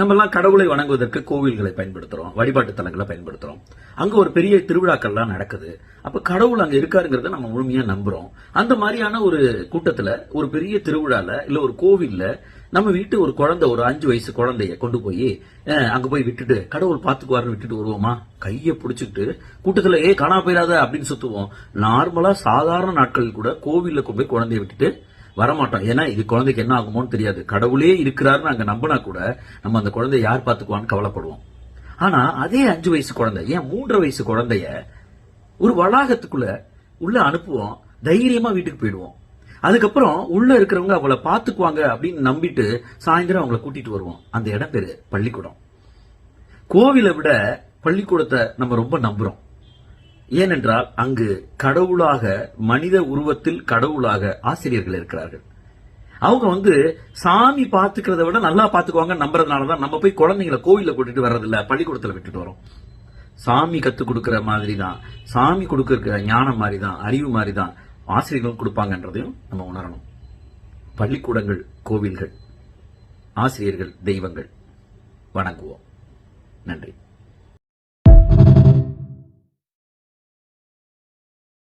நம்ம எல்லாம் கடவுளை வணங்குவதற்கு கோவில்களை பயன்படுத்துறோம் வழிபாட்டு தலங்களை பயன்படுத்துறோம். அங்க ஒரு பெரிய திருவிழாக்கள்லாம் நடக்குது. அப்ப கடவுள் அங்க இருக்காருங்கிறத நம்ம முழுமையா நம்புறோம். அந்த மாதிரியான ஒரு கூட்டத்துல ஒரு பெரிய திருவிழால இல்ல ஒரு கோவில்ல நம்ம வீட்டு ஒரு குழந்தை ஒரு அஞ்சு வயசு குழந்தைய கொண்டு போய் அங்கே அங்க போய் விட்டுட்டு கடவுள் பாத்துக்குவாருன்னு விட்டுட்டு வருவோமா? கையை பிடிச்சிக்கிட்டு கூட்டத்துல ஏ காணா போயிடாத அப்படின்னு சுத்துவோம். நார்மலா சாதாரண நாட்களில் கூட கோவில்ல கொண்டு போய் குழந்தைய விட்டுட்டு வரமாட்டோம். ஏன்னா இது குழந்தைக்கு என்ன ஆகுமோன்னு தெரியாது. கடவுளே இருக்கிறாருன்னு அங்க நம்பினா கூட நம்ம அந்த குழந்தைய யார் பாத்துக்குவான்னு கவலைப்படுவோம். ஆனா அதே அஞ்சு வயசு குழந்தை ஏன் மூன்றரை வயசு குழந்தைய ஒரு வளாகத்துக்குள்ள உள்ள அனுப்புவோம். தைரியமா வீட்டுக்கு போயிடுவோம். அதுக்கப்புறம் உள்ள இருக்கிறவங்க அவளை பாத்துக்குவாங்க அப்படின்னு நம்பிட்டு சாயந்தரம் அவங்கள கூட்டிட்டு வருவோம். அந்த இடம் பேரு பள்ளிக்கூடம். கோவிலை விட பள்ளிக்கூடத்தை நம்ம ரொம்ப நம்புறோம். ஏனென்றால் அங்கு கடவுளாக மனித உருவத்தில் கடவுளாக ஆசிரியர்கள் இருக்கிறார்கள். அவங்க வந்து சாமி பாத்துக்கிறத விட நல்லா பாத்துக்குவாங்க நம்புறதுனாலதான் நம்ம போய் குழந்தைங்களை கோவில்ல கூட்டிட்டு வர்றதில்ல பள்ளிக்கூடத்துல விட்டுட்டு வரோம். சாமி கத்து கொடுக்குற மாதிரி தான் சாமி கொடுக்குற ஞானம் மாதிரி தான் அறிவு மாதிரி தான் ஆசிரியர்களும் கொடுப்பாங்கன்றதையும் நம்ம உணரணும். பள்ளிக்கூடங்கள் கோவில்கள் ஆசிரியர்கள் தெய்வங்கள் வணங்குவோம். நன்றி.